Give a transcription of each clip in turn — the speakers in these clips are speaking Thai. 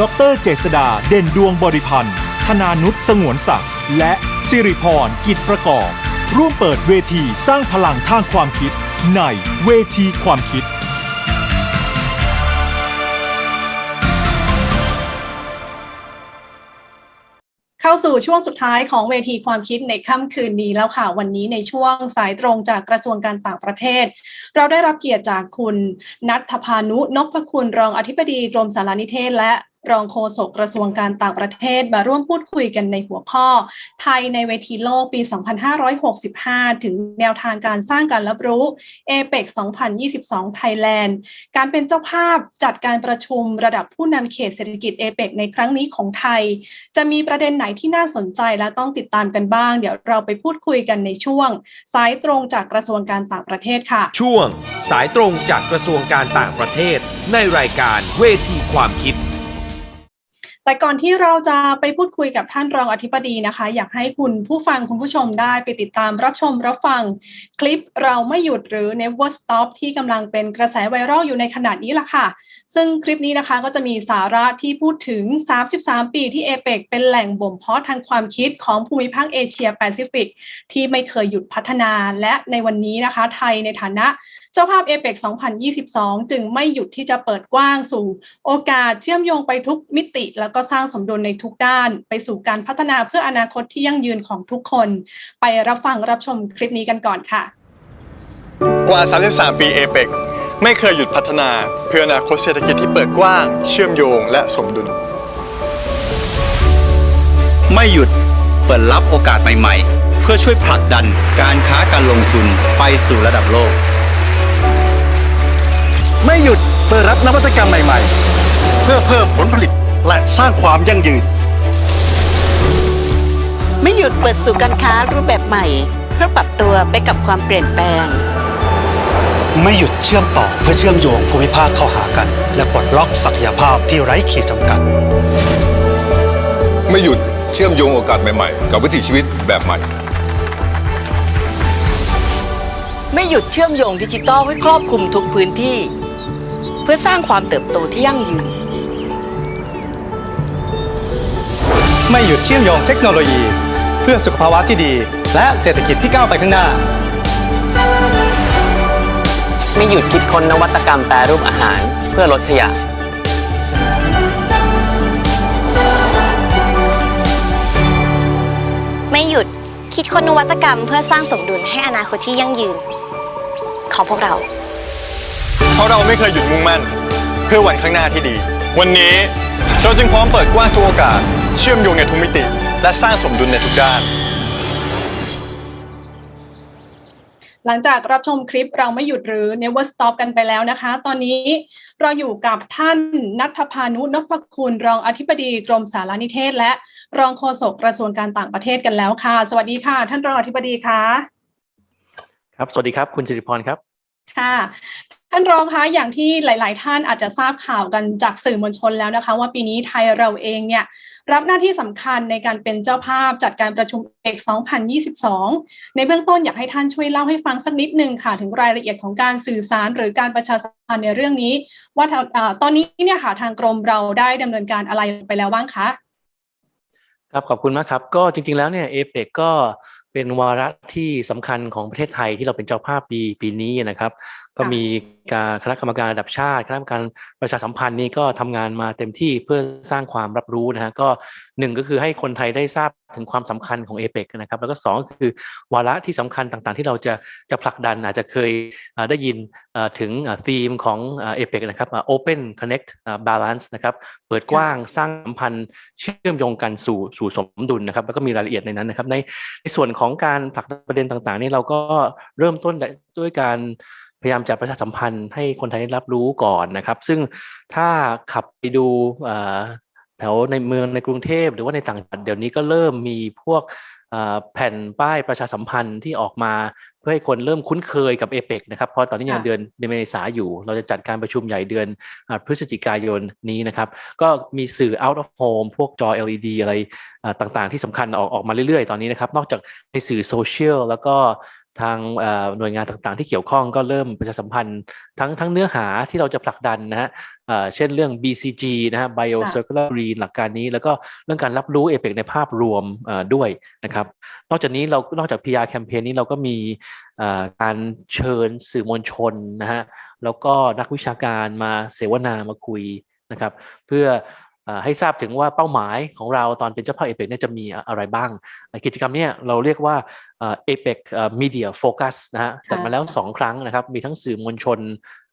ดรเจษดาเด่นดวงบริพันธ์ธนานุษสงวนศักดิ์และสิริพรกิจประกอบ ร่วมเปิดเวทีสร้างพลังทางความคิด ในเวทีความคิด เข้าสู่ช่วงสุดท้ายของเวทีความคิดในค่ำคืนนี้แล้วค่ะ วันนี้ในช่วงสายตรงจากกระทรวงการต่างประเทศ เราได้รับเกียรติจากคุณนัทพานุนพคุณรองอธิบดีกรมสารนิเทศ และ รองโฆษกกระทรวงการต่างประเทศมาร่วมพูดคุยกันในหัวข้อ ไทยในเวทีโลกปี 2565 ถึงแนวทางการสร้างการรับรู้ APEC 2022 ไทยแลนด์ การเป็นเจ้าภาพจัดการประชุมระดับผู้นำเขตเศรษฐกิจ APEC ในครั้งนี้ของไทย จะมีประเด็นไหนที่น่าสนใจและต้องติดตามกันบ้าง เดี๋ยวเราไปพูดคุยกันในช่วง สายตรงจากกระทรวงการต่างประเทศค่ะ ช่วง สายตรงจากกระทรวงการต่างประเทศ ในรายการเวทีความคิด แต่ก่อนที่เราจะไปพูดคุยกับท่านรองอธิบดีนะคะ อยากให้คุณผู้ฟังคุณผู้ชมได้ไปติดตามรับชมรับฟังคลิปเราไม่หยุดหรือ Never Stop ที่กำลังเป็นกระแสไวรัลอยู่ในขณะนี้ล่ะค่ะ ซึ่งคลิปนี้นะคะก็จะมีสาระที่พูดถึง 33 ปีที่เอเปกเป็นแหล่งบ่มเพาะทางความคิดของภูมิภาคเอเชียแปซิฟิกที่ไม่เคยหยุดพัฒนาและในวันนี้นะคะ ไทยในฐานะ เจ้าภาพเอเปก2022 จึงไม่หยุดที่จะเปิดกว้างสู่ โอกาสเชื่อมโยงไปทุกมิติ แล้วก็สร้างสมดุลในทุกด้าน ไปสู่การพัฒนาเพื่ออนาคตที่ยั่งยืนของทุกคน ไปรับฟังรับชมคลิปนี้กันก่อนค่ะ กว่า 33 ปีเอเปกไม่เคยหยุดพัฒนาเพื่ออนาคตเศรษฐกิจที่เปิดกว้าง เชื่อมโยงและสมดุล ไม่หยุดเปิดรับโอกาสใหม่ ๆ เพื่อช่วยผลักดันการค้าการลงทุนไปสู่ระดับโลก ไม่หยุดเปิดรับนวัตกรรมใหม่ ๆ เพื่อเพิ่มผลผลิตและสร้างความยั่งยืน ไม่หยุดเปิดสู่การค้ารูปแบบใหม่ เพื่อปรับตัวไปกับความเปลี่ยนแปลง ไม่หยุดเชื่อมต่อเพื่อเชื่อมโยงภูมิภาคเข้าหากัน และปลดล็อกศักยภาพที่ไร้ขีดจำกัด ไม่หยุดเชื่อมโยงโอกาสใหม่ๆ กับวิถีชีวิตแบบใหม่ ไม่หยุดเชื่อมโยงดิจิทัลให้ครอบคลุมทุกพื้นที่ เพื่อสร้างความเติบโตที่ยั่งยืน ไม่หยุดเชื่อมโยงเทคโนโลยี เพื่อสุขภาวะที่ดี และเศรษฐกิจที่ก้าวไปข้างหน้า ไม่หยุดคิดค้นนวัตกรรมแปรรูปอาหารเพื่อลดขยะ ไม่หยุดคิดค้นนวัตกรรมเพื่อสร้างสมดุลให้อนาคตที่ยั่งยืน ของพวกเรา เพราะเราไม่เคยหยุดมุ่งมั่น เพื่อวันข้างหน้าที่ดี วันนี้เราจึงพร้อมเปิดกว้างทุกโอกาส เชื่อมโยงในทุกมิติ และสร้างสมดุลในทุกด้าน หลังจากรับชมคลิปเราไม่หยุดหรือ Never Stop กันไปแล้วนะคะ ตอนนี้เราอยู่กับท่านนัทพานุนพคุณรองอธิบดีกรมสารนิเทศ และรองโฆษกกระทรวงการต่างประเทศกันแล้วค่ะ สวัสดีค่ะ ท่านรองอธิบดีค่ะ ครับ สวัสดีครับ คุณสิริพรครับ ค่ะ ท่านรองคะอย่างที่หลาย ๆ ท่านอาจจะทราบข่าวกันจากสื่อมวลชนแล้วนะคะ ว่าปีนี้ไทยเราเองเนี่ยรับหน้าที่สำคัญในการเป็นเจ้าภาพจัดการประชุมเอก2022 ในเบื้องต้นอยากให้ท่านช่วยเล่าให้ฟังสักนิดนึงค่ะ ถึงรายละเอียดของการสื่อสารหรือการประชาสัมพันธ์ในเรื่องนี้ ว่าาตอนนี้เนี่ยค่ะทางกรมเราได้ดำเนินการอะไรไปแล้วบ้างคะครับขอบคุณมากครับ ก็จริง ๆ แล้วเนี่ยเอเปกก็เป็นวาระที่สำคัญของประเทศไทยที่เราเป็นเจ้าภาพปีปีนี้นะครับก็มีการคณะกรรมการระดับชาติคณะกรรมการประชาสัมพันธ์นี่ก็ทำงานมาเต็มที่เพื่อสร้างความรับรู้นะฮะก็หนึ่งก็คือให้คนไทยได้ทราบถึงความสำคัญของเอเปกนะครับ แล้วก็สองก็คือวาระที่สำคัญต่างๆ ที่เราจะจะผลักดันอาจจะเคยอ่าได้ยินอ่าถึงธีมของเอเปกนะครับอ่า Open Connect อ่า Balance นะครับเปิดกว้างสร้างสัมพันธ์เชื่อมโยงกันสู่สู่สมดุลนะครับ แล้วก็มีรายละเอียดในนั้นนะครับ ในในส่วนของการผลักดันประเด็นต่างๆนี่เราก็เริ่มต้นด้วยการ พยายามจะประชาสัมพันธ์ให้คนไทยได้รับรู้ก่อนนะครับ ซึ่งถ้าขับไปดูแถวในเมืองในกรุงเทพหรือว่าในต่างจังหวัดเดี๋ยวนี้ก็เริ่มมีพวกแผ่นป้ายประชาสัมพันธ์ที่ออกมา เพื่อให้คนเริ่มคุ้นเคยกับเอเปกนะครับเพราะตอนนี้ยังค่ะเดือนเดือนเมษาอยู่ เราจะจัดการประชุมใหญ่เดือนอ่าพฤศจิกายนนี้นะครับ ก็มีสื่อ out of home พวกจอ LED อะไรอ่าต่างๆ ที่สำคัญออกออกมาเรื่อยๆ ตอนนี้นะครับ นอกจากในสื่อโซเชียลแล้วก็ทางเอ่อหน่วยงานต่างๆ ที่เกี่ยวข้องก็เริ่มประชาสัมพันธ์ทั้งทั้งเนื้อหาที่เราจะผลักดันนะฮะเอ่อเช่นเรื่อง BCG นะฮะ Bio Circular Green หลักการนี้ แล้วก็เรื่องการรับรู้เอเปกในภาพรวมเอ่อด้วยนะครับ นอกจากนี้เรานอกจาก PR แคมเปญนี้เราก็มีเอ่อการเชิญสื่อมวลชนนะฮะแล้วก็นักวิชาการมาเสวนามาคุยนะครับเพื่อเอ่อให้ทราบถึงว่าเป้าหมายของเราตอนเป็นเจ้าภาพเอเปกเนี่ยจะมีอะไรบ้างเอ่อกิจกรรมเนี้เราเรียกว่าเอเปกมีเดียโฟกัสนะฮะจัดมาแล้ว 2 ครั้งนะครับ มีทั้งสื่อมวลชน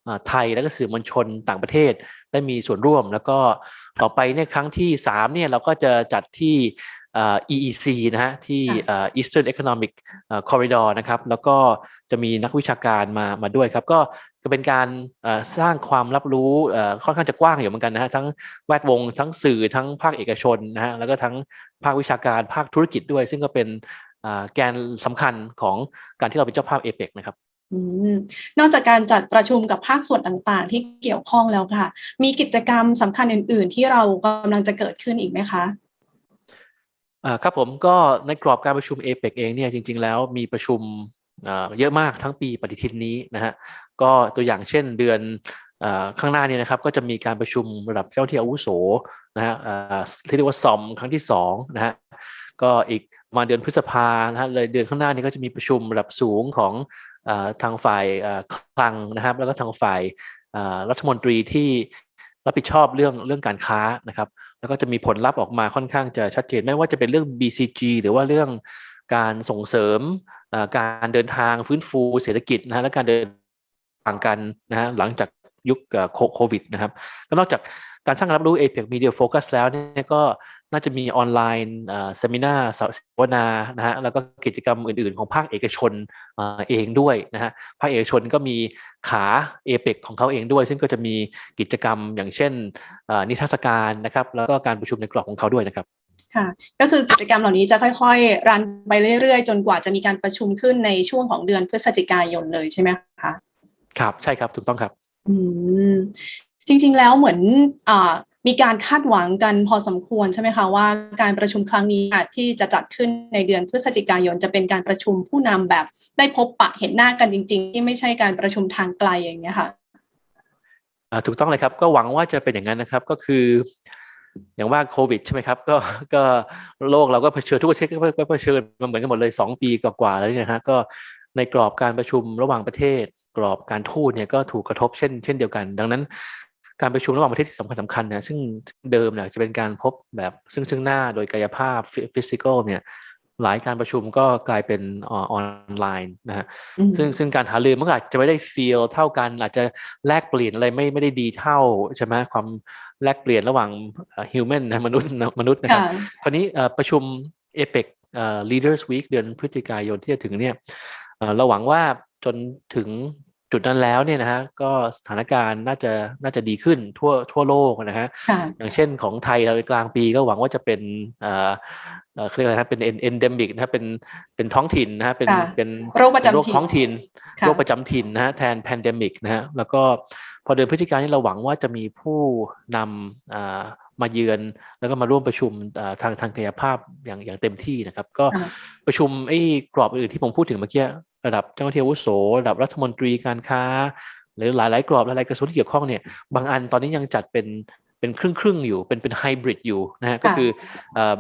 เอ่อไทยและก็สื่อมวลชนต่างประเทศได้มีส่วนร่วม แล้วก็ต่อไปเนี่ยครั้งที่3เนี่ยเราก็จะจัดที่เอ่อ EEC นะฮะที่เอ่อ Eastern Economic เอ่อ Corridor นะครับแล้วก็จะมีนักวิชาการมามาด้วยครับ ก็ก็เป็นการเอ่อสร้างความรับรู้เอ่อค่อนข้างจะกว้างอยู่เหมือนกันนะฮะทั้งแวดวงทั้งสื่อทั้งภาคเอกชนนะฮะแล้วก็ทั้งภาควิชาการภาคธุรกิจด้วย ซึ่งก็เป็นเอ่อแกนสำคัญของการที่เราเป็นเจ้าภาพเอเปกนะครับอืมนอกจากการจัดประชุมกับภาคส่วนต่างๆ ที่เกี่ยวข้องแล้วค่ะ มีกิจกรรมสำคัญอื่น ๆ ที่เรากำลังจะเกิดขึ้นอีกไหมคะอ่า ครับผมก็ในกรอบการประชุมเอเปกเองเนี่ยจริง ๆ แล้วมีประชุมเยอะมากทั้งปีปฏิทินนี้นะฮะก็ตัวอย่างเช่นเดือนอข้างหน้านี่ยนะครับก็จะมีการประชุมระดับเจ้าที่อาวุโสนะฮะที่เรียกว่าซอมครั้งที่สองนะฮะก็อีกมาเดือนพฤษภานะฮะเลยเดือนข้างหน้านี้ก็จะมีประชุมระดับสูงของอทางฝ่ายอ่าคลังนะครับ แล้วก็ทางฝ่ายรัฐมนตรีที่รับผิดชอบเรื่องเรื่องการค้านะครับ แล้วก็จะมีผลลัพธ์ออกมาค่อนข้างจะชัดเจนไม่ว่าจะเป็นเรื่อง BCG หรือว่าเรื่องการส่งเสริมการเดินทางฟื้นฟูเศรษฐกิจนะฮะและการเดินทางกันนะฮะหลังจากยุคโคโควิดนะครับก็นอกจากการสร้างรับรู้ APEC Media Focus แล้วเนี่ยก็ น่าจะมีออนไลน์เอ่อเซมินาเสวนานะฮะแล้วก็กิจกรรมอื่น ๆ ของภาคเอกชนเอ่อเองด้วยนะฮะภาคเอกชนก็มีขาเอเปกของเขาเองด้วย ซึ่งก็จะมีกิจกรรมอย่างเช่นเอ่อนิทรรศการนะครับ แล้วก็การประชุมในกรอบของเขาด้วยนะครับค่ะก็คือกิจกรรมเหล่านี้จะค่อยๆรันไปเรื่อยๆ จนกว่าจะมีการประชุมขึ้นในช่วงของเดือนพฤศจิกายนเลยใช่ไหมคะครับใช่ครับถูกต้องครับ อืมจริงๆแล้วเหมือนอ่า มีการคาดหวังกันพอสมควรใช่ไหมคะว่าการประชุมครั้งนี้ที่จะจัดขึ้นในเดือนพฤศจิกายนจะเป็นการประชุมผู้นำแบบ ได้พบปะเห็นหน้ากันจริง ๆ ที่ไม่ใช่การประชุมทางไกลอย่างเงี้ยค่ะอ่าถูกต้องเลยครับก็หวังว่าจะเป็นอย่างนั้นนะครับก็คือ อย่างว่าโควิดใช่ไหมครับก็ก็โลกเราก็เผชิญทุกประเทศก็เผชิญมาเหมือนกันหมดเลยสองปีกว่าๆแล้วเนี่ยนะฮะก็ในกรอบการประชุมระหว่างประเทศ กรอบการทูตเนี่ยก็ถูกกระทบเช่น เช่นเดียวกัน ดังนั้น การประชุมระหว่างประเทศที่สำคัญสำคัญเนี่ยซึ่งเดิมเนี่ยจะเป็นการพบแบบซึ่งซึ่งหน้าโดยกายภาพฟิสิกอลเนี่ยหลายการประชุมก็กลายเป็นออนไลน์นะฮะอืมซึ่งซึ่งการหารือมันก็อาจจะไม่ได้ฟีลเท่ากันอาจจะแลกเปลี่ยนอะไรไม่ไม่ได้ดีเท่าใช่ไหมความแลกเปลี่ยนระหว่างฮิวแมนนะมนุษย์นะมนุษย์นะครับค่ะคราวนี้เอ่อประชุมเอเปก leaders week เดือนพฤศจิกายนที่จะถึงเนี่ยเอ่อเราหวังว่าจนถึง จุดนั้นแล้วเนี่ยนะฮะก็สถานการณ์น่าจะน่าจะดีขึ้นทั่วทั่วโลกนะฮะค่ะอย่างเช่นของไทยเรากลางปีก็หวังว่าจะเป็นเอ่อเอ่อเขาเรียกอะไรนะครับเป็นเอนเดมิกนะครับเป็นเป็นท้องถิ่นนะฮะเป็นค่ะเป็นโรคประจำโรคถิ่นท้องถิ่นค่ะโรคประจำถิ่นนะฮะแทนแพนเดมิกนะฮะแล้วก็พอเดือนพฤศจิกายนนี้เราหวังว่าจะมีผู้นำอ่ามาเยือน แล้วก็มาร่วมประชุมอ่าทางทางกายภาพอย่างอย่างเต็มที่นะครับ ก็ค่ะประชุมไอ้กรอบอื่นที่ผมพูดถึงเมื่อกี้ ระดับเจ้าหน้าที่อาวุโสระดับรัฐมนตรีการค้า หรือหลาย ๆ กรอบหลายๆกระทรวงที่เกี่ยวข้องเนี่ยบางอันตอนนี้ยังจัดเป็นเป็นครึ่งครึ่งๆอยู่เป็นเป็นไฮบริดอยู่นะฮะก็คือเอ่อ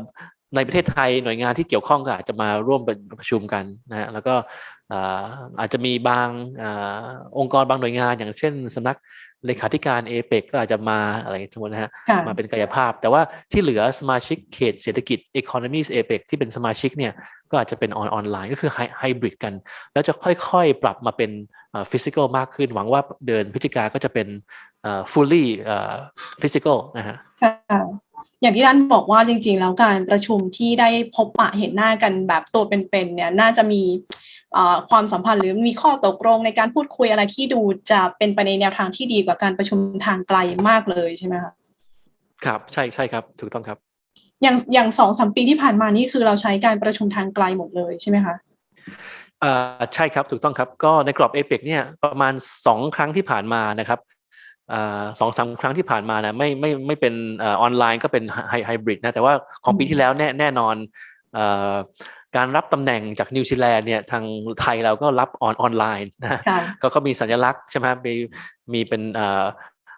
ในประเทศไทยหน่วยงานที่เกี่ยวข้องก็อาจจะมาร่วมประชุมกันนะฮะแล้วก็เอ่ออาจจะมีบางเออองค์กรบางหน่วยงานอย่างเช่นสำนักเลขาธิการเอเปกก็อาจจะมาอะไรสมมตินะฮะค่ะมาเป็นกายภาพ แต่ว่าที่เหลือสมาชิกเขตเศรษฐกิจ Economies APEC ที่เป็นสมาชิกเนี่ยก็อาจจะเป็นออนออนไลน์ก็คือไฮบริดกัน แล้วจะค่อยๆ ปรับมาเป็นฟิสิกอลมากขึ้น หวังว่าเดือนพฤศจิกาก็จะเป็นเอ่อ fully เอ่อ physical นะฮะค่ะอย่างที่ท่านบอกว่าจริงๆ แล้วการประชุมที่ได้พบปะเห็นหน้ากันแบบตัวเป็นๆเนี่ยน่าจะมีเอ่อ ความสัมพันธ์หรือมีข้อตกลงในการพูดคุยอะไรที่ดูจะเป็นไปในแนวทางที่ดีกว่าการประชุมทางไกลมากเลยใช่ไหมคะครับใช่ใช่ครับ ถูกต้องครับ อย่างอย่างสองสามปีที่ผ่านมานี่คือเราใช้การประชุมทางไกลหมดเลยใช่ไหมคะอ่าใช่ครับถูกต้องครับก็ในกรอบเอเปกเนี่ยประมาณสองครั้งที่ผ่านมานะครับอ่าสองสามครั้งที่ผ่านมานะไม่ไม่ไม่เป็นออนไลน์ก็เป็นไฮไฮบริดนะแต่ว่าของปีที่แล้วแน่แน่นอนเอ่อ การรับตำแหน่งจากนิวซีแลนด์เนี่ยทางไทยเราก็รับออนออนไลน์นะค่ะก็เขามีสัญลักษณ์ใช่ไหมมีมีเป็นเอ่อ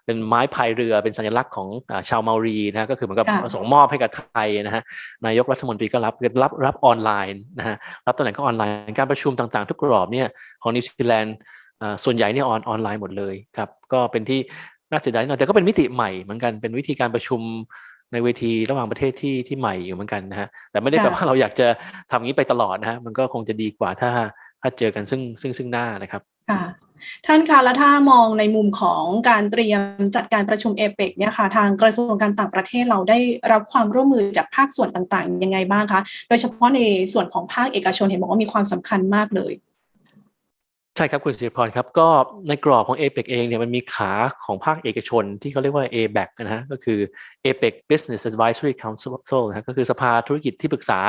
เป็นไม้พายเรือเป็นสัญลักษณ์ของอ่าชาวเมารีนะก็คือเหมือนกับค่ะส่งมอบให้กับไทยนะฮะนายกรัฐมนตรีก็รับรับรับออนไลน์นะฮะรับตำแหน่งก็ออนไลน์การประชุมต่างๆ ทุกกรอบเนี่ยของนิวซีแลนด์อ่าส่วนใหญ่เนี่ยออนออนไลน์หมดเลยครับก็เป็นที่น่าเสียดายนิดหน่อยแต่ก็เป็นมิติใหม่เหมือนกันเป็นวิธีการประชุม ในเวทีระหว่างประเทศที่ที่ใหม่อยู่เหมือนกันนะฮะแต่ไม่ได้ค่ะแปลว่าเราอยากจะทำอย่างนี้ไปตลอดนะฮะมันก็คงจะดีกว่าถ้าถ้าเจอกันซึ่งซึ่งซึ่งหน้านะครับค่ะท่านคะแล้วถ้ามองในมุมของการเตรียมจัดการประชุมเอเปกเนี่ยค่ะทางกระทรวงการต่างประเทศเราได้รับความร่วมมือจากภาคส่วนต่างๆ ยังไงบ้างคะ โดยเฉพาะในส่วนของภาคเอกชนเห็นบอกว่ามีความสำคัญมากเลย ใช่ครับคุณสิริพรครับก็ในกรอบของ APEC เองเนี่ยมันมีขาของภาคเอกชนที่เขาเรียกว่า ABAC นะฮะก็คือ APEC Business Advisory Council นะฮะก็คือสภาธุรกิจที่ปรึกษา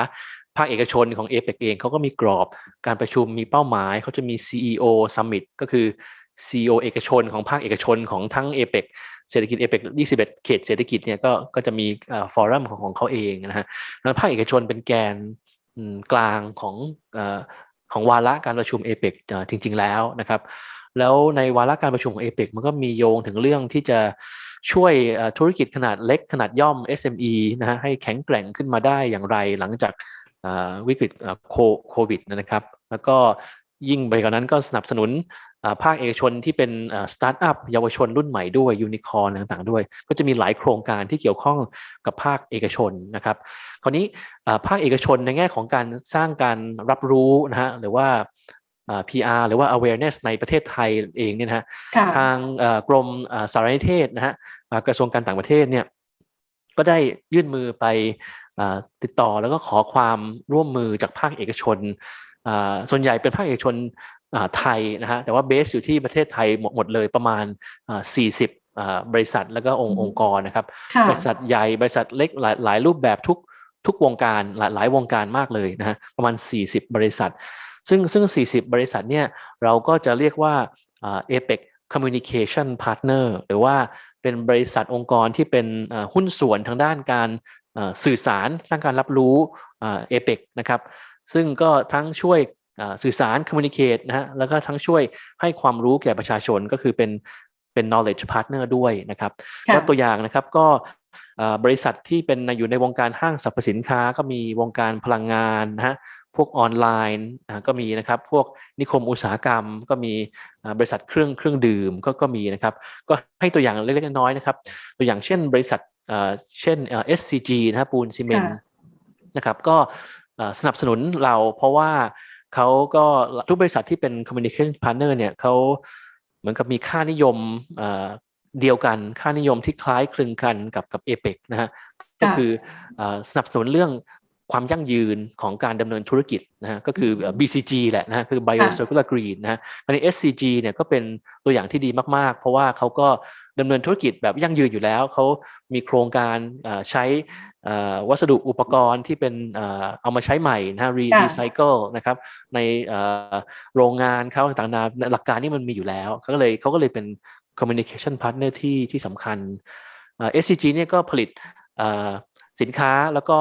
ภาคเอกชนของ APEC เองเขาก็มีกรอบการประชุมมีเป้าหมายเขาจะมี CEO Summit ก็คือ CEO เอกชนของภาคเอกชนของทั้ง APEC เศรษฐกิจ APEC 21 เขตเศรษฐกิจเนี่ยก็ก็จะมีฟอรัมของของเขาเองนะฮะแล้วภาคเอกชนเป็นแกนกลางของ ของวาระการประชุมเอเปกจริง ๆ แล้วนะครับ แล้วในวาระการประชุมของเอเปกมันก็มีโยงถึงเรื่องที่จะช่วยธุรกิจขนาดเล็กขนาดย่อม SME นะฮะให้แข็งแกร่งขึ้นมาได้อย่างไรหลังจากวิกฤตโควิดนะครับ แล้วก็ ยิ่งไปกว่านั้นก็สนับสนุนอ่าภาคเอกชนที่เป็นสตาร์ทอัพเยาวชนรุ่นใหม่ด้วยยูนิคอร์ต่างๆด้วย ก็จะมีหลายโครงการที่เกี่ยวข้องกับภาคเอกชนนะครับ คราวนี้อ่าภาคเอกชนในแง่ของการสร้างการรับรู้นะฮะหรือว่าอ่า PR หรือว่า awareness ในประเทศไทยเองเนี่ยนะฮะค่ะทางเอ่อกรมอ่าสารนิเทศนะฮะอ่ากระทรวงการต่างประเทศเนี่ยก็ได้ยื่นมือไปอ่าติดต่อแล้วก็ขอความร่วมมือจากภาคเอกชนอ่า ส่วนใหญ่เป็นภาคเอกชนอ่าไทยนะฮะแต่ว่าเบสอยู่ที่ประเทศไทยหมดหมดเลยประมาณอ่า40อ่าบริษัทแล้วก็องค์องค์กรนะครับค่ะบริษัทใหญ่บริษัทเล็กหลายหลายรูปแบบทุกทุกวงการหลายหลายวงการมากเลยนะฮะประมาณ 40 บริษัท ซึ่งซึ่ง 40 บริษัทเนี่ยเราก็จะเรียกว่าอ่า APEC Communication Partner หรือว่าเป็นบริษัทองค์กรที่เป็นอ่าหุ้นส่วนทางด้านการอ่าสื่อสารสร้างการรับรู้อ่า APEC นะครับ ซึ่งก็ทั้งช่วยอ่าสื่อสาร communicate นะฮะแล้วก็ทั้งช่วยให้ความรู้แก่ประชาชนก็คือเป็นเป็น knowledge partner ด้วยนะครับค่ะก็ตัวอย่างนะครับก็เอ่อบริษัทที่เป็นในอยู่ในวงการห้างสรรพสินค้า ก็มีวงการพลังงานนะฮะพวกออนไลน์อ่าก็มีนะครับ พวกนิคมอุตสาหกรรม ก็มีอ่าบริษัทเครื่องเครื่องดื่มก็ก็มีนะครับ ก็ให้ตัวอย่างเล็กๆน้อยๆนะครับ ตัวอย่างเช่นบริษัทเอ่อเช่นเอ่อ SCG นะครับปูนซีเมนต์ค่ะนะครับ ก็เอ่อ สนับสนุนเราเพราะว่าเขาก็ทุกบริษัทที่เป็น communication partner เนี่ยเขาเหมือนกับมีค่านิยมเอ่อเดียวกัน ค่านิยมที่คล้ายคลึงกันกับกับ APEC นะฮะก็คือเอ่อสนับสนุนเรื่องความยั่งยืนของการดำเนินธุรกิจนะฮะก็คือเอ่อ BCG แหละนะฮะคือ Bio Circular Green นะฮะอันนี้ SCG เนี่ยก็เป็นตัวอย่างที่ดีมาก ๆ เพราะว่าเขาก็ ดำเนินธุรกิจแบบยั่งยืนอยู่แล้ว เขามีโครงการเอ่อใช้เอ่อวัสดุอุปกรณ์ที่เป็นเอ่อเอามาใช้ใหม่นะฮะรีค่ะรีไซเคิลนะครับในเอ่อโรงงานเขาต่างๆนานาหลักการนี้มันมีอยู่แล้วเขาก็เลยเขาก็เลยเป็น communication partner ที่ที่สำคัญเอ่อ SCG เนี่ยก็ผลิตเอ่อสินค้าแล้วก็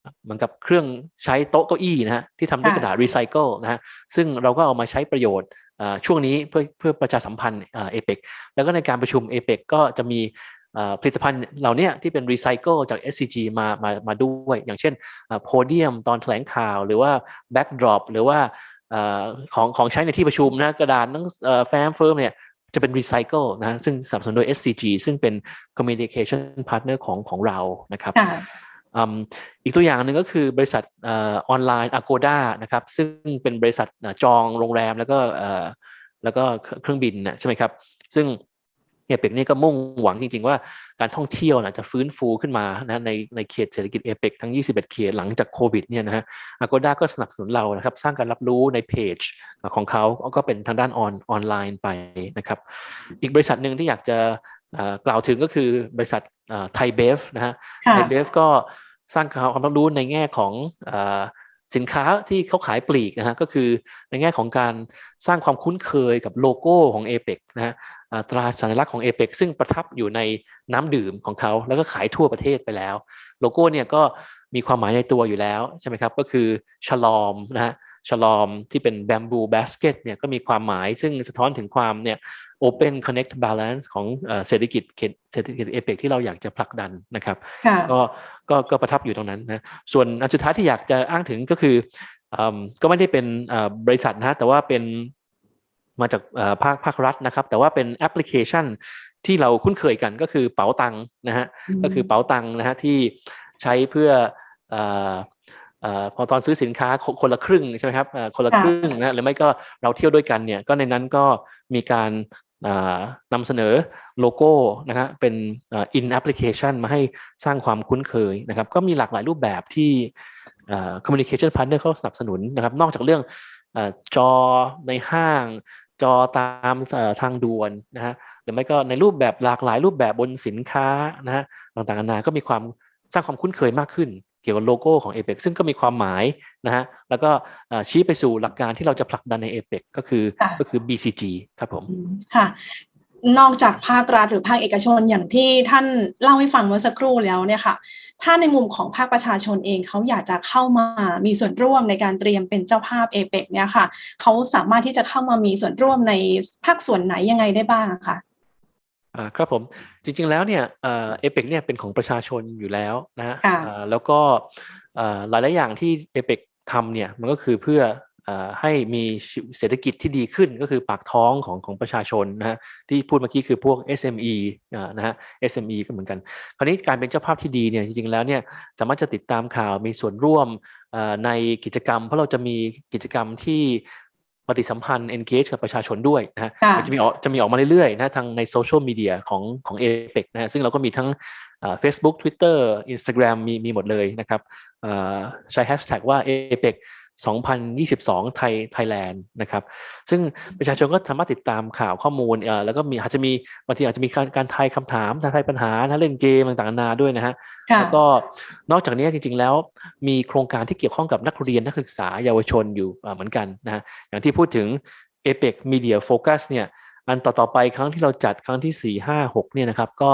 เอ่อเหมือนกับเครื่องใช้โต๊ะเก้าอี้นะฮะที่ทำด้วยค่ะกระดาษรีไซเคิลนะฮะซึ่งเราก็เอามาใช้ประโยชน์เอ่อช่วงนี้เพื่อเพื่อประชาสัมพันธ์เอเปกแล้วก็ในการประชุมเอเปกก็จะมีเอ่อผลิตภัณฑ์เหล่าเนี้ยที่เป็นรีไซเคิลจาก SCG มามามาด้วย อย่างเช่นโพเดียมตอนแถลงข่าว หรือว่าแบ็กดรอปหรือว่าเอ่อของของใช้ในที่ประชุมนะกระดาษหนังเอ่อแฟ้มเฟิร์มเนี่ยจะเป็นรีไซเคิลนะซึ่งสนับสนุนโดย SCG ซึ่งเป็น communication partner ของของเรานะครับค่ะ อีกตัวอย่างหนึ่งก็คือบริษัทออนไลน์ Agoda นะครับซึ่งเป็นบริษัทจองโรงแรมแล้วก็แล้วก็เครื่องบินนะใช่ไหมครับซึ่งเอเปกนี่ก็มุ่งหวังจริง ๆ ว่าการท่องเที่ยวนะจะฟื้นฟูขึ้นมานะในในเขตเศรษฐกิจเอเปกทั้ง 21 เขตหลังจากโควิดเนี่ยนะฮะ Agoda ก็สนับสนุนเรานะครับ สร้างการรับรู้ในเพจของเขาก็เป็นทางด้านออนออนไลน์ไปนะครับ อีกบริษัทหนึ่งที่อยากจะกล่าวถึงก็คือบริษัท ไทยเบฟนะฮะค่ะไทยเบฟก็สร้างความรับรู้ในแง่ของเอ่อสินค้าที่เขาขายปลีกนะฮะก็คือในแง่ของการสร้างความคุ้นเคยกับโลโก้ของ a p e c นะฮะอ่าตราสัญลักษณ์ของ a p e c ซึ่งประทับอยู่ในน้ำดื่มของเขาแล้วก็ขายทั่วประเทศไปแล้ว โลโก้เนี่ยก็มีความหมายในตัวอยู่แล้วใช่ไหมครับก็คือฉลอมนะฮะฉลอมที่เป็น bamboo basket เนี่ยก็มีความหมายซึ่งสะท้อนถึงความเนี่ย open connect balance ของเอ่อเศรษฐกิจเขตเศรษฐกิจเอเปกที่เราอยากจะผลักดันนะครับค่ะก็ก็ก็ประทับอยู่ตรงนั้นนะส่วนอันสุดท้ายที่อยากจะอ้างถึงก็คืออืมก็ไม่ได้เป็นเอ่อบริษัทนะฮะแต่ว่าเป็นมาจากเอ่อภาคภาครัฐนะครับ แต่ว่าเป็นแอปพลิเคชันที่เราคุ้นเคยกันก็คือเป๋าตังค์นะฮะอืมก็คือเป๋าตังค์นะฮะที่ใช้เพื่อเอ่อเอ่อพอตอนซื้อสินค้าคนคนละครึ่งใช่ไหมครับเอ่อคนละครึ่งนะฮะหรือไม่ก็เราเที่ยวด้วยกันเนี่ยก็ในนั้นก็มีการอ่า นำเสนอโลโก้นะฮะเป็นอ่า in application มาให้สร้างความคุ้นเคยนะครับ ก็มีหลากหลายรูปแบบที่อ่า communication partner เขาสนับสนุนนะครับ นอกจากเรื่องอจอในห้าง จอตามทางด่วนนะฮะหรือไม่ก็ในรูปแบบหลากหลายรูปแบบบนสินค้านะฮะต่างๆนานาก็มีความสร้างความคุ้นเคยมากขึ้น เกี่ยวกับโลโก้ของ APEC ซึ่งก็มีความหมายนะฮะแล้วก็อ่าชี้ไปสู่หลักการที่เราจะผลักดันใน APEC ก็คือค่ะก็คือ BCG ครับผมอืมค่ะนอกจากภาครัฐหรือภาคเอกชนอย่างที่ท่านเล่าให้ฟังเมื่อสักครู่แล้วเนี่ยค่ะ ถ้าในมุมของภาคประชาชนเองเขาอยากจะเข้ามามีส่วนร่วมในการเตรียมเป็นเจ้าภาพเอเปกเนี่ยค่ะเขาสามารถที่จะเข้ามามีส่วนร่วมในภาคส่วนไหนยังไงได้บ้างอะคะ อ่าครับผมจริงๆแล้วเนี่ยเอ่อเปกเนี่ยเป็นของประชาชนอยู่แล้วนะฮะค่ะอ่าแล้วก็เอ่อหลายๆอย่างที่เอเปกทำเนี่ยมันก็คือเพื่อเอ่อให้มีเศรษฐกิจที่ดีขึ้นก็คือปากท้องของของประชาชนนะฮะที่พูดเมื่อกี้คือพวก SME อ่านะฮะ SME ก็เหมือนกัน คราวนี้การเป็นเจ้าภาพที่ดีเนี่ยจริงๆแล้วเนี่ยสามารถจะติดตามข่าวมีส่วนร่วมเอ่อในกิจกรรม เพราะเราจะมีกิจกรรมที่ ปฏิสัมพันธ์ engage กับประชาชนด้วยนะฮะค่ะมันจะมีออกจะมีออกมาเรื่อยๆนะทางในโซเชียลมีเดียของของเอเปกนะฮะซึ่งเราก็มีทั้งเอ่อ Facebook Twitter Instagram มีมีหมดเลยนะครับเอ่อใช้แฮชแท็กว่า APEC 2022 ไทยไทยแลนด์นะครับ ซึ่งประชาชนก็สามารถติดตามข่าวข้อมูลเอ่อแล้วก็มีอาจจะมีบางทีอาจจะมีการการทายคำถามทายปัญหานะเล่นเกมต่างๆนานาด้วยนะฮะค่ะแล้วก็นอกจากนี้จริง ๆ แล้วมีโครงการที่เกี่ยวข้องกับนักเรียนนักศึกษาเยาวชนอยู่เอ่อเหมือนกันนะฮะอย่างที่พูดถึง APEC Media Focus เนี่ยอันต่อๆไปครั้งที่เราจัดครั้งที่ 4 5 6เนี่ยนะครับก็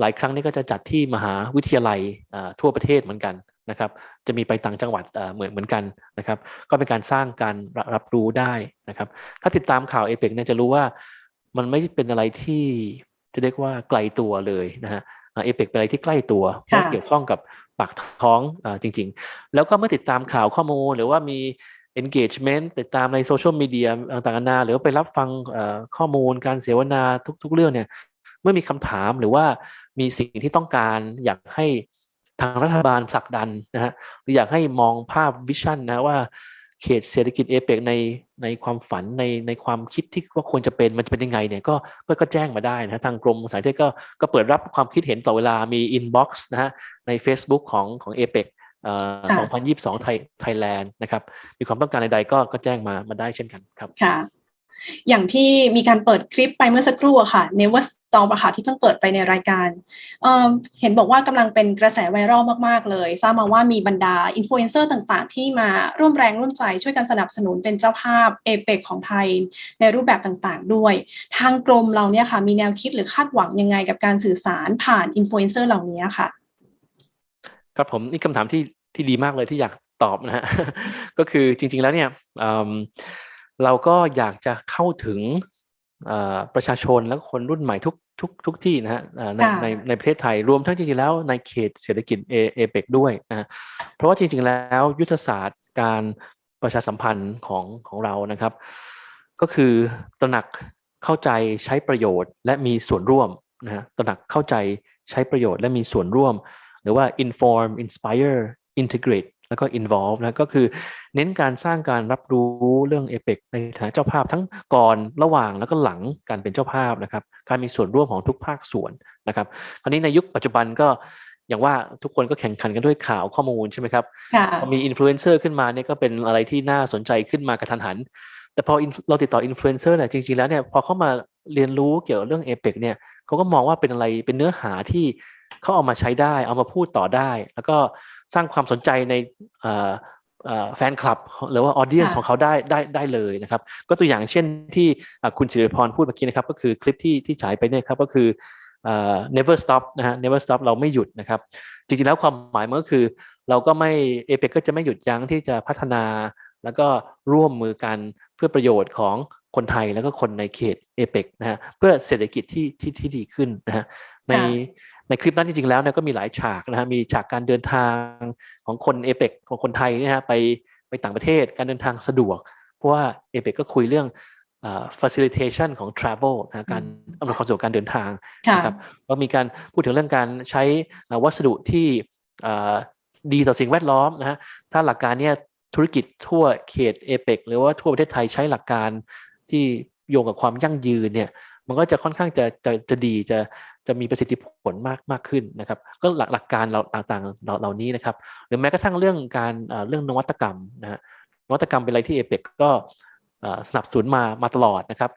หลายครั้งนี่ก็จะจัดที่มหาวิทยาลัยเอ่อทั่วประเทศเหมือนกัน นะครับจะมีไปต่างจังหวัดเอ่อเหมือนเหมือนกันนะครับก็เป็นการสร้างการรับรับรู้ได้นะครับถ้าติดตามข่าวเอเปกเนี่ยจะรู้ว่ามันไม่เป็นอะไรที่จะเรียกว่าไกลตัวเลยนะฮะเอเปกเป็นอะไรที่ใกล้ตัวเพราะค่ะเกี่ยวข้องกับปากท้องอาจริง ๆ แล้วก็เมื่อติดตามข่าวข้อมูลหรือว่ามี engagement ติดตามในโซเชียลมีเดียต่างๆนานาหรือว่าไปรับฟังเอ่อข้อมูลการเสวนาทุก ๆ เรื่องเนี่ยเมื่อมีคำถามหรือว่ามีสิ่งที่ต้องการอยากให้ ทางรัฐบาลผลักดันนะฮะหรืออยากให้มองภาพวิชั่นนะว่าเขตเศรษฐกิจเอเปกในในความฝันในในความคิดที่ว่าควรจะเป็นมันจะเป็นยังไงเนี่ยก็ก็ก็แจ้งมาได้นะทางกรมสายเทศก็ก็เปิดรับความคิดเห็นต่อเวลามีอินบ็อกซ์นะฮะใน Facebook ของของเอเปกเอ่อค่ะ2022 ไทยไทยแลนด์นะครับ มีความต้องการใดๆก็ก็แจ้งมามาได้เช่นกันครับค่ะ อย่างที่มีการเปิดคลิปไปเมื่อสักครู่อะค่ะ Never Stop อะค่ะที่เพิ่งเปิดไปในรายการเเห็นบอกว่ากำลังเป็นกระแสไวรัลมาก ๆ เลย ทราบมาว่ามีบรรดาอินฟลูเอนเซอร์ต่างๆ ที่มาร่วมแรงร่วมใจช่วยกันสนับสนุนเป็นเจ้าภาพเอเปกของไทยในรูปแบบต่างๆ ด้วย ทางกรมเราเนี่ยค่ะ มีแนวคิดหรือคาดหวังยังไงกับการสื่อสารผ่านอินฟลูเอนเซอร์เหล่านี้ค่ะครับผมนี่คำถามที่ที่ดีมากเลยที่อยากตอบนะฮะก็คือจริง ๆแล้วเนี่ยอืม เราก็อยากจะเข้าถึงเอ่อประชาชนและคนรุ่นใหม่ทุกทุกทุกที่นะฮะเอ่อในค่ะในในประเทศไทยรวมทั้งจริงๆแล้วในเขตเศรษฐกิจเอเอเปกด้วยนะฮะเพราะว่าจริงๆแล้วยุทธศาสตร์การประชาสัมพันธ์ของของเรานะครับ ก็คือตระหนักเข้าใจใช้ประโยชน์และมีส่วนร่วมนะฮะตระหนักเข้าใจใช้ประโยชน์และมีส่วนร่วม หรือว่า inform inspire integrate แล้วก็ involve นะก็คือเน้นการสร้างการรับรู้เรื่อง APEC ในฐานะเจ้าภาพทั้งก่อนระหว่างแล้วก็หลังการเป็นเจ้าภาพนะครับ การมีส่วนร่วมของทุกภาคส่วนนะครับคราวนี้ในยุคปัจจุบันก็อย่างว่าทุกคนก็แข่งขันกันด้วยข่าวข้อมูลใช่ไหมครับค่ะพอมีอินฟลูเอนเซอร์ขึ้นมาเนี่ยก็เป็นอะไรที่น่าสนใจขึ้นมากระทันหัน แต่พอ in- เราติดต่ออินฟลูเอนเซอร์เนี่ยจริงๆแล้วเนี่ยพอเขามาเรียนรู้เกี่ยวกับเรื่องเอเปกเนี่ยเขาก็มองว่าเป็นอะไรเป็นเนื้อหาที่ เขาเอามาใช้ได้ เอามาพูดต่อได้ แล้วก็สร้างความสนใจในเอ่อเอ่อแฟนคลับหรือว่าออเดียนค่ะของเขาได้ได้ได้เลยนะครับ ก็ตัวอย่างเช่นที่อะคุณสิริพรพูดเมื่อกี้นะครับ ก็คือคลิปที่ที่ฉายไปเนี่ยครับก็คือเอ่อ never stop นะฮะ never stop เราไม่หยุดนะครับ จริงๆแล้วความหมายมันก็คือ เราก็ไม่เอเปกก็จะไม่หยุดยั้งที่จะพัฒนา แล้วก็ร่วมมือกันเพื่อประโยชน์ของคนไทยแล้วก็คนในเขตเอเปกนะฮะเพื่อเศรษฐกิจที่ที่ที่ดีขึ้นนะฮะในค่ะ ในคลิปนั้นจริงๆแล้วเนี่ยก็มีหลายฉากนะฮะมีฉากการเดินทางของคนเอเปกของคนไทยเนี่ยฮะไปไปต่างประเทศการเดินทางสะดวก เพราะว่าเอเปกก็คุยเรื่องเอ่อ facilitation ของ travel นะฮะการอำนวยความสะดวกการเดินทางค่ะนะครับก็มีการพูดถึงเรื่องการใช้เอ่อวัสดุที่เอ่อดีต่อสิ่งแวดล้อมนะฮะถ้าหลักการเนี่ยธุรกิจทั่วเขตเอเปกหรือว่าทั่วประเทศไทยใช้หลักการที่โยงกับความยั่งยืนเนี่ยมันก็จะค่อนข้างจะจะจะดีจะ จะมีประสิทธิผลมากมากขึ้นนะครับ ก็หลักหลักการเราต่างๆเหล่าเหล่านี้นะครับ หรือแม้กระทั่งเรื่องการเอ่อเรื่องนวัตกรรมนะฮะนวัตกรรมเป็นอะไรที่เอเปกก็เอ่อสนับสนุนมามาตลอดนะครับ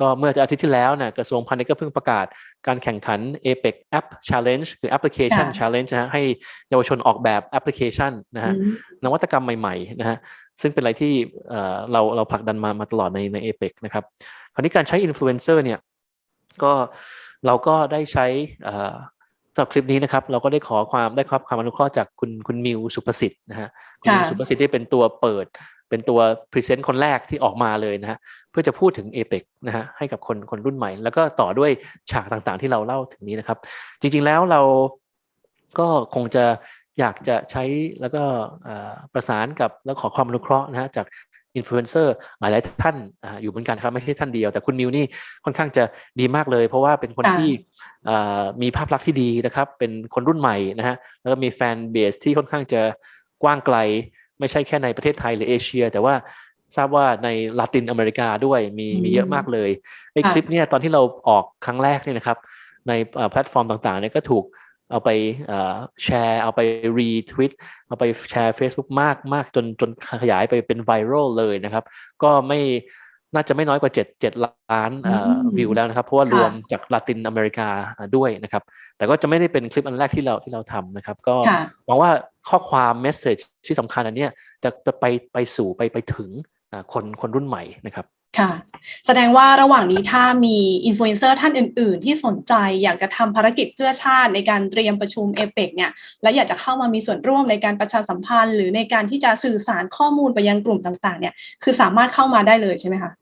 ก็เมื่ออาทิตย์ที่แล้วเนี่ยกระทรวงพาณิชย์ก็เพิ่งประกาศการแข่งขัน APEC App Challenge คือ Application ค่ะ Challenge นะฮะให้เยาวชนออกแบบแอปพลิเคชันนะฮะอืมนวัตกรรมใหม่ๆนะฮะซึ่งเป็นอะไรที่เอ่อเราเราผลักดันมามาตลอดในใน APEC นะครับคราวนี้การใช้อินฟลูเอนเซอร์เนี่ยก็ เราก็ได้ใช้เอ่อสำหรับคลิปนี้นะครับ เราก็ได้ขอความได้ครับความอนุเคราะห์จากคุณคุณมิวสุประสิทธิ์นะฮะคุณมิวค่ะสุประสิทธิ์ที่เป็นตัวเปิด เป็นตัวพรีเซนต์คนแรกที่ออกมาเลยนะฮะเพื่อจะพูดถึง APEC นะฮะให้กับคนคนรุ่นใหม่ แล้วก็ต่อด้วยฉากต่างๆ ที่เราเล่าถึงนี้นะครับ จริงๆแล้วเราก็คงจะอยากจะใช้แล้วก็เอ่อประสานกับแล้วขอความอนุเคราะห์นะฮะจาก อินฟลูเอนเซอร์หลายๆท่านอ่าอยู่เหมือนกันครับไม่ใช่ท่านเดียว แต่คุณมิวนี่ค่อนข้างจะดีมากเลย เพราะว่าเป็นคนค่ะที่เอ่อมีภาพลักษณ์ที่ดีนะครับ เป็นคนรุ่นใหม่นะฮะแล้วก็มีแฟนเบสที่ค่อนข้างจะกว้างไกล ไม่ใช่แค่ในประเทศไทยหรือเอเชีย แต่ว่าทราบว่าในลาตินอเมริกาด้วยมีมีเยอะมากเลยไอ้ค่ะคลิปเนี่ยตอนที่เราออกครั้งแรกเนี่ยนะครับ ในเอ่อแพลตฟอร์มต่างๆเนี่ยก็ถูก เอาไปเอ่อแชร์เอาไปรีทวิตเอาไปแชร์ Facebook มากมากจนจนขยายไปเป็นไวรัลเลยนะครับ ก็ไม่น่าจะไม่น้อยกว่า 7 7 ล้านเอ่ออืมวิวแล้วนะครับ เพราะว่าค่ะรวมจากลาตินอเมริกาอ่าด้วยนะครับ แต่ก็จะไม่ได้เป็นคลิปอันแรกที่เราที่เราทำนะครับ ก็ค่ะหวังว่าข้อความเมสเซจที่สำคัญอันเนี้ยจะจะไปไปสู่ไปไปถึงอ่าคนคนรุ่นใหม่นะครับ ค่ะ แสดงว่าระหว่างนี้ถ้ามีอินฟลูเอนเซอร์ท่านอื่น ๆ ที่สนใจอยากจะทำภารกิจเพื่อชาติในการเตรียมประชุมเอเปกเนี่ย และอยากจะเข้ามามีส่วนร่วมในการประชาสัมพันธ์ หรือในการที่จะสื่อสารข้อมูลไปยังกลุ่มต่าง ๆ เนี่ย คือสามารถเข้ามาได้เลยใช่ไหมคะ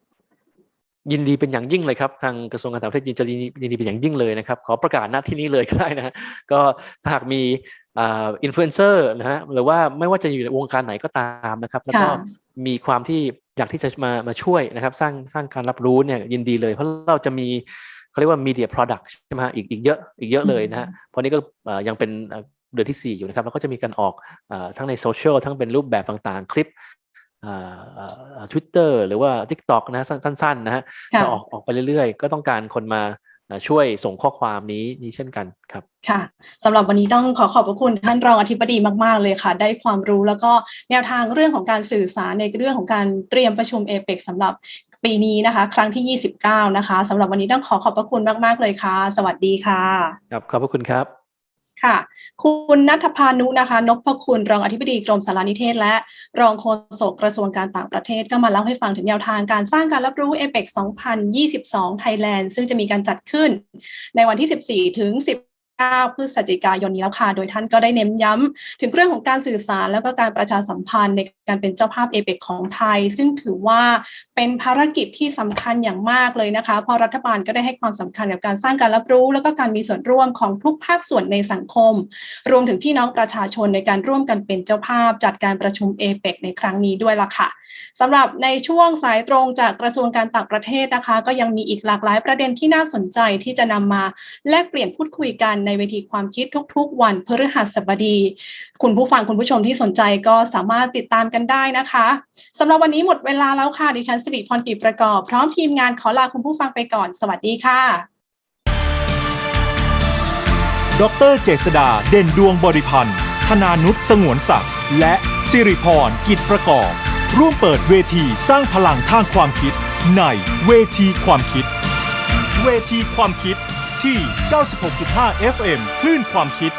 ยินดีเป็นอย่างยิ่งเลยครับ ทางกระทรวงการต่างประเทศยินจะยินดีเป็นอย่างยิ่งเลยนะครับ ขอประกาศณที่นี้เลยก็ได้นะฮะก็ถ้าหากมีอินฟลูเอนเซอร์นะฮะหรือว่าไม่ว่าจะอยู่ในวงการไหนก็ตามนะครับ แล้วก็ค่ะมีความที่ อยากที่จะมามาช่วยนะครับ สร้างสร้างการรับรู้เนี่ยยินดีเลยเพราะเราจะมีเขาเรียกว่า media product ใช่ไหมฮะอีกอีกเยอะอีกเยอะเลยนะฮะเพราะนี้ก็เอ่อยังเป็นเอ่อเดือนที่ 4 อยู่นะครับ แล้วก็จะมีการออกเอ่อทั้งในโซเชียลทั้งเป็นรูปแบบต่างๆ คลิปทวิตเตอร์หรือว่า TikTok นะฮะสั้นๆนะฮะค่ะจะออกออกไปเรื่อยๆ ก็ต้องการคนมาเอ่อ ช่วยส่งข้อความนี้นี้เช่นกันครับค่ะสำหรับวันนี้ต้องขอขอบพระคุณท่านรองอธิบดีมาก ๆ เลยค่ะ ได้ความรู้แล้วก็แนวทางเรื่องของการสื่อสารในเรื่องของการเตรียมประชุมเอเปกสำหรับปีนี้นะคะ ครั้งที่ 29 นะคะสำหรับวันนี้ต้องขอขอบพระคุณมาก ๆ เลยค่ะ สวัสดีค่ะ ครับขอบพระคุณครับ ค่ะ คุณนัทพานุนะคะ นพคุณรองอธิบดีกรมสารนิเทศ และรองโฆษกกระทรวงการต่างประเทศก็มาเล่าให้ฟังถึงแนวทางการสร้างการรับรู้เอเปก2022 ไทยแลนด์ซึ่งจะมีการจัดขึ้น ในวันที่ 14 ถึง10 9 พฤศจิกายนนี้แล้วค่ะ โดยท่านก็ได้เน้นย้ำถึงเรื่องของการสื่อสารแล้วก็การประชาสัมพันธ์ในการเป็นเจ้าภาพเอเปกของไทย ซึ่งถือว่าเป็นภารกิจที่สำคัญอย่างมากเลยนะคะเพราะรัฐบาลก็ได้ให้ความสำคัญกับการสร้างการรับรู้ แล้วก็การมีส่วนร่วมของทุกภาคส่วนในสังคม รวมถึงพี่น้องประชาชนในการร่วมกันเป็นเจ้าภาพ จัดการประชุมเอเปกในครั้งนี้ด้วยล่ะค่ะสำหรับในช่วงสายตรงจากกระทรวงการต่างประเทศนะคะ ก็ยังมีอีกหลากหลายประเด็นที่น่าสนใจที่จะนำมาแลกเปลี่ยนพูดคุยกันในเวทีความคิดทุกๆ วันพฤหัสบดี คุณผู้ฟังคุณผู้ชมที่สนใจก็สามารถติดตามกันได้นะคะสำหรับวันนี้หมดเวลาแล้วค่ะ ดิฉันสิริพรกิจประกอบ พร้อมทีมงานขอลาคุณผู้ฟังไปก่อน สวัสดีค่ะ ดรเจษดาเด่นดวงบริพันธ์ธนานุษสงวนศักดิ์และสิริพรกิจประกอบ ร่วมเปิดเวทีสร้างพลังทางความคิดในเวทีความคิด เวทีความคิด ที่ 96.5 FM คลื่นความคิด